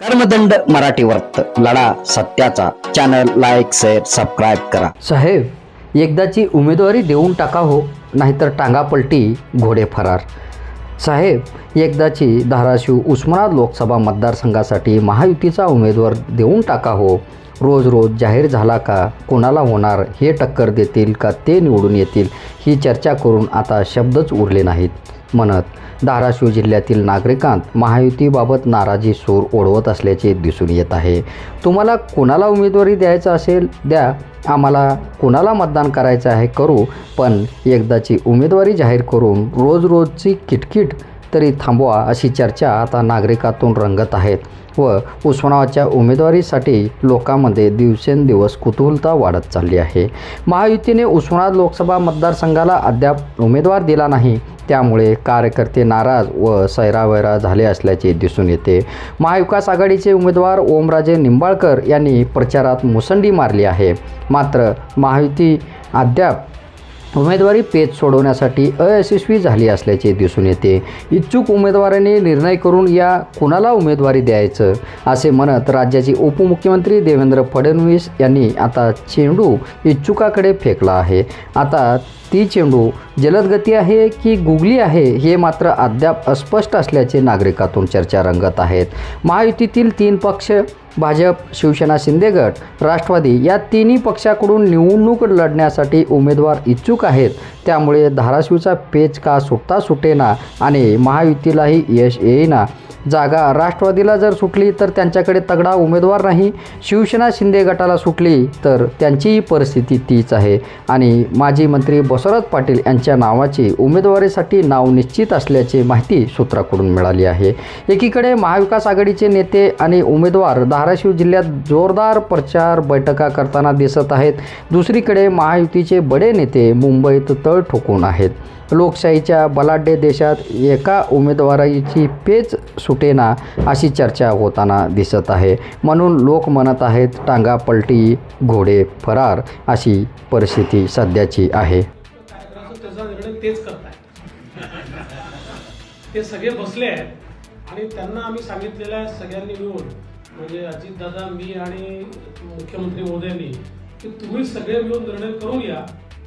कर्मदंड मराठी वर्त लढा सत्याचा. चॅनल लाईक शेअर सबस्क्राईब करा. साहेब एकदाची उमेदवारी देऊन टाका हो नाहीतर टांगा पलटी घोडे फरार. साहेब एकदाची धाराशिव उस्मानाबाद लोकसभा मतदारसंघासाठी महायुतीचा उमेदवार देऊन टाका हो. रोज रोज जाहीर झाला का कोणाला होणार हे टक्कर देतील का ते निवडून येतील ही चर्चा करून आता शब्दच उरले नाहीत. म्हणत. धाराशिव जिल्ह्यातील नागरिकांत महायुतीबाबत नाराजी सूर ओढवत असल्याचे दिसून येत आहे. तुम्हाला कोणाला उमेदवारी द्यायचं असेल द्या. आम्हाला कोणाला मतदान करायचं आहे करू. पण एकदाची उमेदवारी जाहीर करून रोज रोजची किटकिट तरी थांबवा अशी चर्चा आता नागरिकातून रंगत आहेत व उस्मानाबादच्या उमेदवारीसाठी लोकांमध्ये दिवसेंदिवस कुतूहलता वाढत चालली आहे. महायुतीने उस्मानाबाद लोकसभा मतदारसंघाला अद्याप उमेदवार दिला नाही. त्यामुळे कार्यकर्ते नाराज व सैरावैरा झाले असल्याचे दिसून येते. महाविकास आघाडीचे उमेदवार ओमराजे निंबाळकर यांनी प्रचारात मुसंडी मारली आहे. मात्र महायुती अद्याप उमेदवारी पेच सोडवण्यासाठी अयशस्वी झाली असल्याचे दिसून येते. इच्छुक उमेदवारांनी निर्णय करून या कुणाला उमेदवारी द्यायचं? असे म्हणत राज्याचे उपमुख्यमंत्री देवेंद्र फडणवीस यांनी आता चेंडू इच्छुकाकडे फेकला आहे. आता ती चेंडू जलदगती आहे की गुगली आहे हे मात्र अद्याप अस्पष्ट असल्याचे नागरिकातून चर्चा रंगत आहेत. महायुतीतील तीन पक्ष भाजप शिवसेना शिंदेगट राष्ट्रवादी या तिन्ही पक्षाकडून निवडणूक लढण्यासाठी उमेदवार इच्छुक आहेत. त्यामुळे धाराशिवचा पेच का सुटता सुटेना आणि महायुतीलाही यश येईना जागा राष्ट्रवादीला जर सुटली तर त्यांच्याकडे तगडा उमेदवार नाही. शिवसेना शिंदे गटाला सुटली तर त्यांचीही परिस्थिती तीच आहे. आणि माजी मंत्री बसवराज पाटील यांच्या नावाची उमेदवारीसाठी नाव निश्चित असल्याची माहिती सूत्राकडून मिळाली आहे. एकीकडे महाविकास आघाडीचे नेते आणि उमेदवार धाराशिव जिल्ह्यात जोरदार प्रचार बैठका करताना दिसत आहेत. दुसरीकडे महायुतीचे बडे नेते मुंबईत तळ ठोकून आहेत. लोकशाहीच्या बलाढ्य देशात एका उमेदवाराची पेच सुटेना अशी चर्चा होताना दिसत आहे. म्हणून लोक म्हणत आहेत टांगा पलटी घोडे फरार अशी परिस्थिती सध्याची आहे. तेच ते सगळे बसले आहेत आणि त्यांना आम्ही सांगितलेलं आहे सगळ्यांनी मिळून म्हणजे अजितदादा मी आणि मुख्यमंत्री मोदयांनी की तुम्ही सगळे मिळून निर्णय करून या